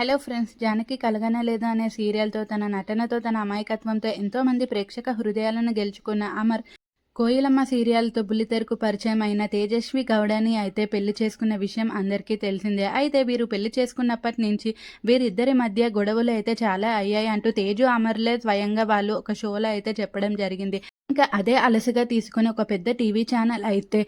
Hello friends Janaki కలగనే లేదా అనే సీరియల్తో తన నటనతో తన అమాయకత్వంతో ఎంతోమంది ప్రేక్షక హృదయాలను గెలుచుకున్న అమర్ కోయిలమ్మ సీరియల్తో బుల్లితెరకు పరిచయం అయిన తేజస్వి గౌడని అయితే పెళ్ళి చేసుకున్న విషయం అందరికీ తెలిసిందే. అయితే వీరు పెళ్ళి చేసుకున్నప్పటి నుంచి వీరిద్దరి మధ్య గొడవలు అయితే చాలా అయ్యాయి అంటూ తేజు అమర్లే స్వయంగా వాళ్ళు ఒక షోలో అయితే చెప్పడం జరిగింది. ఇంకా అదే అలసగా తీసుకుని ఒక పెద్ద టీవీ ఛానల్ అయితే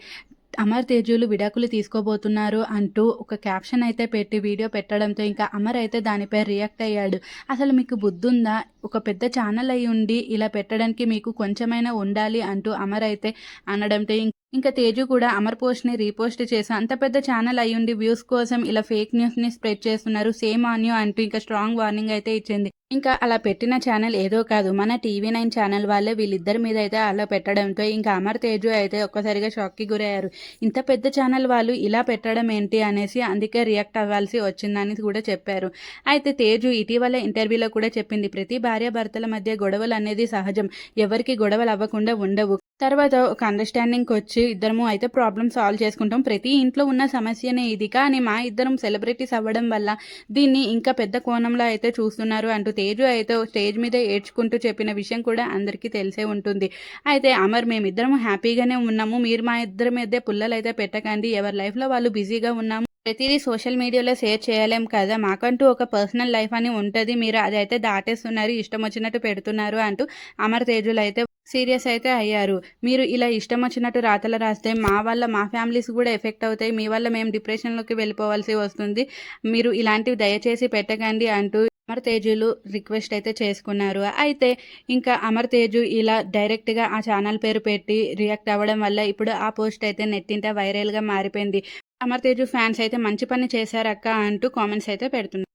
అమర్ తేజులు విడాకులు తీసుకోబోతున్నారు అంటూ ఒక క్యాప్షన్ అయితే పెట్టి వీడియో పెట్టడంతో ఇంకా అమర్ అయితే దానిపై రియాక్ట్ అయ్యాడు. అసలు మీకు బుద్ధుందా? ఒక పెద్ద ఛానల్ అయి ఉండి ఇలా పెట్టడానికి మీకు కొంచెమైనా ఉండాలి అంటూ అమర్ అయితే అనడంతో ఇంకా తేజు కూడా అమర్ పోస్ట్ని రీపోస్ట్ చేసి అంత పెద్ద ఛానల్ అయ్యుండి వ్యూస్ కోసం ఇలా ఫేక్ న్యూస్ని స్ప్రెడ్ చేస్తున్నారు సేమ్ ఆన్యూ అంటూ ఇంకా స్ట్రాంగ్ వార్నింగ్ అయితే ఇచ్చింది. ఇంకా అలా పెట్టిన ఛానల్ ఏదో కాదు. మన టీవీ నైన్ ఛానల్ వాళ్ళే వీళ్ళిద్దరి మీద అయితే అలా పెట్టడంతో ఇంకా అమర్ తేజు అయితే ఒక్కసారిగా షాక్కి గురయ్యారు. ఇంత పెద్ద ఛానల్ వాళ్ళు ఇలా పెట్టడం ఏంటి అనేసి అందుకే రియాక్ట్ అవ్వాల్సి వచ్చిందని కూడా చెప్పారు. అయితే తేజు ఇటీవల ఇంటర్వ్యూలో కూడా చెప్పింది ప్రతి భార్యాభర్తల మధ్య గొడవలు అనేది సహజం. ఎవరికి గొడవలు అవ్వకుండా ఉండవు. తర్వాత ఒక అండర్స్టాండింగ్ వచ్చి ఇద్దరము అయితే ప్రాబ్లమ్ సాల్వ్ చేసుకుంటాం. ప్రతి ఇంట్లో ఉన్న సమస్యనే ఇది. కానీ మా ఇద్దరం సెలబ్రిటీస్ అవ్వడం వల్ల దీన్ని ఇంకా పెద్ద కోణంలో అయితే చూస్తున్నారు అంటూ తేజు అయితే స్టేజ్ మీద ఏడ్చుకుంటూ చెప్పిన విషయం కూడా అందరికీ తెలిసే ఉంటుంది. అయితే అమర్ మేమిద్దరం హ్యాపీగానే ఉన్నాము. మీరు మా ఇద్దరి మధ్య పుల్లలు అయితే పెట్టకండి. ఎవరి లైఫ్లో వాళ్ళు బిజీగా ఉన్నాము. ప్రతిదీ సోషల్ మీడియాలో షేర్ చేయలేం కదా. మాకంటూ ఒక పర్సనల్ లైఫ్ అని ఉంటుంది. మీరు అది అయితే దాటేస్తున్నారు ఇష్టం వచ్చినట్టు పెడుతున్నారు అంటూ అమర్ తేజులు అయితే సీరియస్ అయితే అయ్యారు. మీరు ఇలా ఇష్టం వచ్చినట్టు రాతలు రాస్తే మా వల్ల మా ఫ్యామిలీస్ కూడా ఎఫెక్ట్ అవుతాయి. మీ వల్ల మేము డిప్రెషన్లోకి వెళ్ళిపోవాల్సి వస్తుంది. మీరు ఇలాంటివి దయచేసి పెట్టకండి అంటూ అమర్ తేజులు రిక్వెస్ట్ అయితే చేసుకున్నారు. అయితే ఇంకా అమర్ తేజు ఇలా డైరెక్ట్గా ఆ ఛానల్ పేరు పెట్టి రియాక్ట్ అవ్వడం వల్ల ఇప్పుడు ఆ పోస్ట్ అయితే నెట్టింట వైరల్గా మారిపోయింది. అమర్ తేజు ఫ్యాన్స్ అయితే మంచి పని చేశారక్క అంటూ కామెంట్స్ అయితే పెడుతున్నారు.